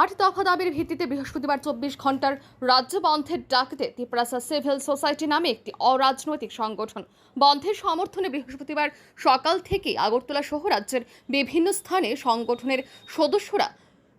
আট দফা দাবির ভিত্তিতে বৃহস্পতিবার চব্বিশ ঘণ্টার রাজ্য বন্ধের ডাকতে তিপ্রাসা সিভিল সোসাইটি নামে একটি অরাজনৈতিক সংগঠন। বন্ধের সমর্থনে বৃহস্পতিবার সকাল থেকে আগরতলা সহ রাজ্যের বিভিন্ন স্থানে সংগঠনের সদস্যরা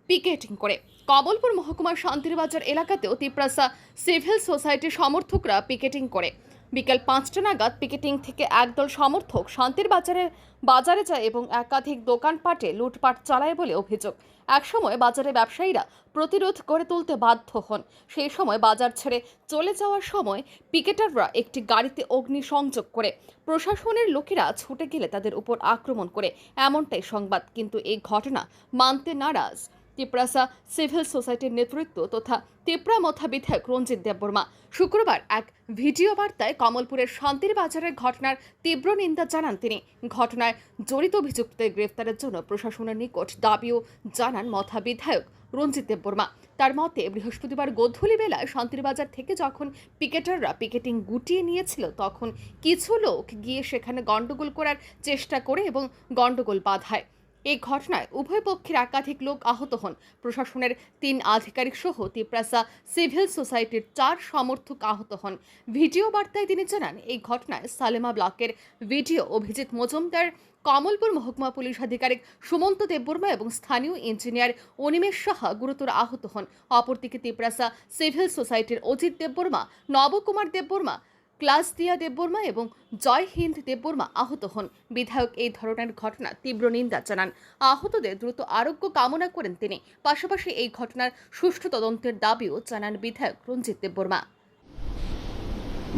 পিকেটিং করে। কমলপুর মহকুমার শান্তিরবাজার এলাকাতেও তিপ্রাসা সিভিল সোসাইটির সমর্থকরা পিকেটিং করে। বিকেল পাঁচটা নাগাদ পিকেটিং থেকে একদল সমর্থক শান্তির বাজারে বাজারে যায় এবং একাধিক দোকানপাটে লুটপাট চালায় বলে অভিযোগ। একসময় বাজারে ব্যবসায়ীরা প্রতিরোধ করে তুলতে বাধ্য হন। সেই সময় বাজার ছেড়ে চলে যাওয়ার সময় পিকেটাররা একটি গাড়িতে অগ্নিসংযোগ করে। প্রশাসনের লোকেরা ছুটে গেলে তাদের উপর আক্রমণ করে। এমনটাই সংবাদ। কিন্তু এই ঘটনা মানতে নারাজ। তিপ্রাসা সিভিল সোসাইটির নেতৃত্ব তথা তিপ্রা মথা বিধায়ক রঞ্জিত দেববর্মা শুক্রবার এক ভিডিও বার্তায় কমলপুরের শান্তির বাজারের ঘটনার তীব্র নিন্দা জানান তিনি। ঘটনায় জড়িত অভিযুক্তদের গ্রেফতারের জন্য প্রশাসনের নিকট দাবিও জানান মথা বিধায়ক রঞ্জিত দেববর্মা তার মতে, বৃহস্পতিবার গোধূলি বেলায় শান্তির বাজার থেকে যখন পিকেটাররা পিকেটিং গুটিয়ে নিয়েছিল, তখন কিছু লোক গিয়ে সেখানে গন্ডগোল করার চেষ্টা করে এবং গন্ডগোল বাধায়। এই ঘটনায় উভয় পক্ষের একাধিক লোক আহত হন। প্রশাসনের তিন আধিকারিক সহ তিপ্রাসা সিভিল সোসাইটির চার সমর্থক আহত হন। ভিডিও বার্তায় তিনি জানান, এই ঘটনায় সালেমা ব্লকের ভিডিও অভিজিৎ মজুমদার, কমলপুর মহকুমা পুলিশ আধিকারিক সুমন্ত দেববর্মা এবং স্থানীয় ইঞ্জিনিয়ার অনিমেষ সাহা গুরুতর আহত হন। অপরদিকে তিপ্রাসা সিভিল সোসাইটির অজিত দেববর্মা, নবকুমার দেববর্মা ক্লাস দিয়া দেববর্মা এবং জয় হিন্দ দেববর্মা আহত হন। বিধায়ক এই ধরনের ঘটনা তীব্র নিন্দা জানান। আহতদের দ্রুত আরোগ্য কামনা করেন তিনি। পাশাপাশি এই ঘটনার সুষ্ঠু তদন্তের দাবিও জানান বিধায়ক রঞ্জিত দেববর্মা।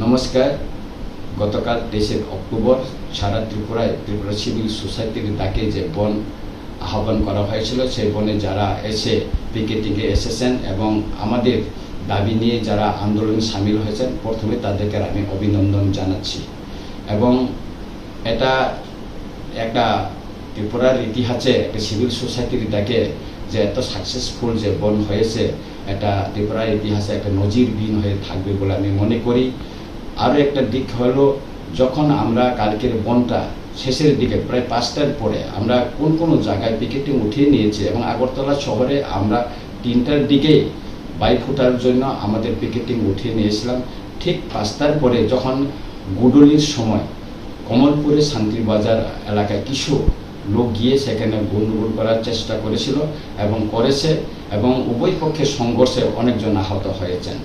নমস্কার। গতকাল তেইশে অক্টোবর সারা ত্রিপুরায় ত্রিপুরা সিভিল সোসাইটির ডাকে যে বন আহ্বান করা হয়েছিল, সেই বনে যারা এসে পিকেটিংয়ে এসেছেন এবং আমাদের দাবি নিয়ে যারা আন্দোলনে সামিল হয়েছেন, প্রথমে তাদেরকে আমি অভিনন্দন জানাচ্ছি। এবং এটা একটা ত্রিপুরার ইতিহাসে একটা সিভিল সোসাইটির ডাকে যে এত সাকসেসফুল যে বন হয়েছে, এটা ত্রিপুরার ইতিহাসে একটা নজিরবিহীন হয়ে থাকবে বলে আমি মনে করি। আরও একটা দিক হলো, যখন আমরা কালকের বনটা শেষের দিকে প্রায় পাঁচটার পরে আমরা কোন কোন জায়গায় পিকেটিং উঠিয়ে নিয়েছি এবং আগরতলা শহরে আমরা তিনটার দিকেই বাইক ফুটার জন্য আমাদের পিকেটিং উঠিয়ে নিয়েছিলাম। ঠিক পাঁচটার পরে যখন গুডলির সময় কমলপুরে শান্তির বাজার এলাকায় কিছু লোক গিয়ে সেখানে গন্ডগোল করার চেষ্টা করেছিল এবং করেছে এবং উভয় পক্ষের সংঘর্ষে অনেকজন আহত হয়েছেন।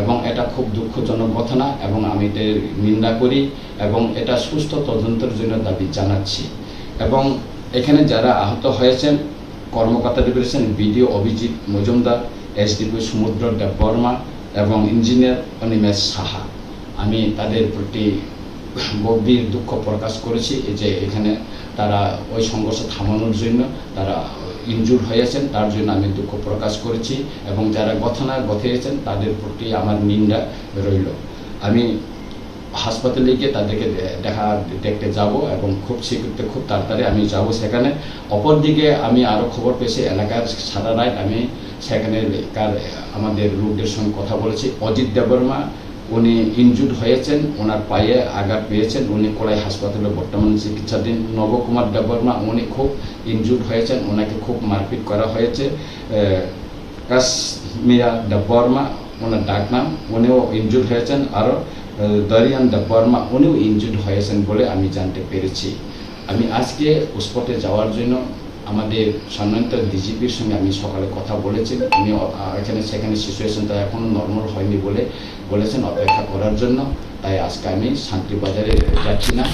এবং এটা খুব দুঃখজনক ঘটনা এবং আমি এর নিন্দা করি এবং এটা সুস্থ তদন্তের জন্য দাবি জানাচ্ছি। এবং এখানে যারা আহত হয়েছেন কর্মকর্তাদের রয়েছেন বিডিও অভিজিৎ মজুমদার এসডিপি সমুদ্র দেব বর্মা এবং ইঞ্জিনিয়ার অনিমেষ সাহা। আমি তাদের প্রতি গভীর দুঃখ প্রকাশ করেছি যে এখানে তারা ওই সংঘর্ষ থামানোর জন্য তারা ইনজুর হয়েছেন, তার জন্য আমি দুঃখ প্রকাশ করেছি এবং যারা গথনা গথিয়েছেন তাদের প্রতি আমার নিন্দা রইল। আমি হাসপাতালে গিয়ে তাদেরকে দেখা দেখতে যাব এবং খুব শীঘ্রতে খুব তাড়াতাড়ি আমি যাব সেখানে। অপরদিকে আমি আরও খবর পেয়েছি এলাকার সারা রাত আমি সেখানে কার আমাদের লোকদের সঙ্গে কথা বলেছি। অজিত দেববর্মা উনি ইনজুর্ড হয়েছেন ওনার পায়ে আঘাত পেয়েছেন উনি কোলাই হাসপাতালে বর্তমানে চিকিৎসাধীন। নবকুমার দেববর্মা উনি খুব ইনজুর্ড হয়েছেন ওনাকে খুব মারপিট করা হয়েছে। আহ, কাশ্মীরা দেববর্মা ওনার ডাক নাম উনিও ইনজুর্ড হয়েছেন। আরও দরিয়ান দেববর্মা উনিও ইনজুর্ড হয়েছেন বলে আমি জানতে পেরেছি। আমি আজকে স্পটে যাওয়ার জন্য আমাদের সম্মানিত ডিজিপির সঙ্গে আমি সকালে কথা বলেছি। উনি এখানে, সেখানে সিচুয়েশনটা এখনও নর্মাল হয়নি বলে বলেছেন অপেক্ষা করার জন্য। তাই আজকে আমি শান্তিবাজারে যাচ্ছি না।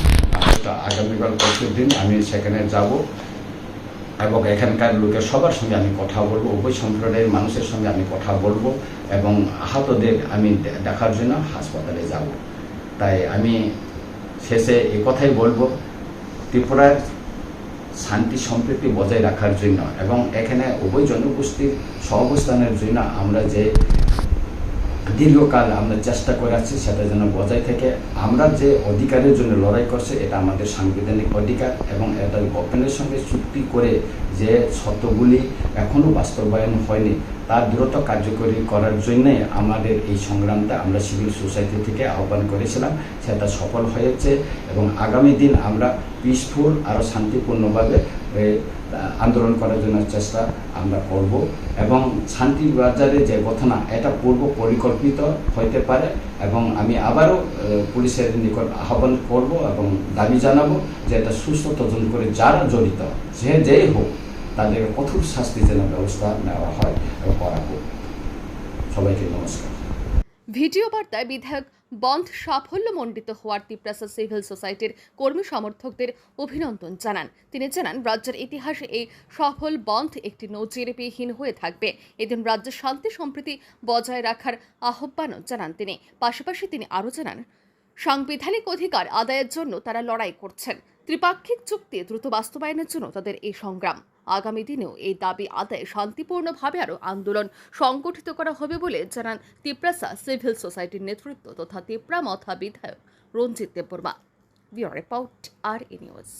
আগামীকাল পরশুর দিন আমি সেখানে যাব। এবং এখানকার লোকের সবার সঙ্গে আমি কথা বলব, উভয় সম্প্রদায়ের মানুষের সঙ্গে আমি কথা বলব এবং আহতদের আমি দেখার জন্য হাসপাতালে যাব। তাই আমি শেষে এ কথাই বলব, ত্রিপুরার শান্তি সম্প্রীতি বজায় রাখার জন্য এবং এখানে উভয় জনগোষ্ঠীর সহাবস্থানের জন্য আমরা যে দীর্ঘকাল আমরা চেষ্টা করে আছি সেটা যেন বজায় থেকে। আমরা যে অধিকারের জন্য লড়াই করছে, এটা আমাদের সাংবিধানিক অধিকার এবং এটা গভর্নমেন্টের সঙ্গে চুক্তি করে যে শর্তগুলি এখনও বাস্তবায়ন হয়নি তার দ্রুত কার্যকরী করার জন্যে আমাদের এই সংগ্রামটা আমরা সিভিল সোসাইটি থেকে আহ্বান করেছিলাম। সেটা সফল হয়েছে এবং আগামী দিন আমরা পিসফুল আরও শান্তিপূর্ণভাবে এ, আন্দোলন করার জন্য চেষ্টা আমরা করব এবং শান্তি বাজারে যে ঘটনা এটা পূর্ব পরিকল্পিত হইতে পারে এবং আমি আবারও পুলিশের নিকট আহ্বান করব এবং দাবি জানাব যে এটা সুস্থ তদন্ত করে যারা জড়িত যে যেই হোক তাদেরকে কঠোর শাস্তি যেন ব্যবস্থা নেওয়া হয় এবং করা হোক। সবাইকে নমস্কার। ভিডিও বার্তায় বিধায়ক বন্ধ সাফল্যমণ্ডিত হওয়ার তিপ্রাসা সিভিল সোসাইটির কর্মী সমর্থকদের অভিনন্দন জানান। তিনি জানান, রাজ্যের ইতিহাসে এই সফল বন্ধ একটি নজিরবিহীন হয়ে থাকবে। এদিন রাজ্যের শান্তি সম্প্রীতি বজায় রাখার আহ্বানও জানান তিনি। পাশাপাশি তিনি আরও জানান, সাংবিধানিক অধিকার আদায়ের জন্য তারা লড়াই করছেন। ত্রিপাক্ষিক চুক্তি দ্রুত বাস্তবায়নের জন্য তাদের এই সংগ্রাম। আগামী দিনেও এই দাবি আদায়ে শান্তিপূর্ণভাবে আরও আন্দোলন সংগঠিত করা হবে বলে জানান তিপ্রাসা সিভিল সোসাইটির নেতৃত্ব তথা তিপ্রা মথা বিধায়ক Ranjit Debbarma. Bureau report R A news.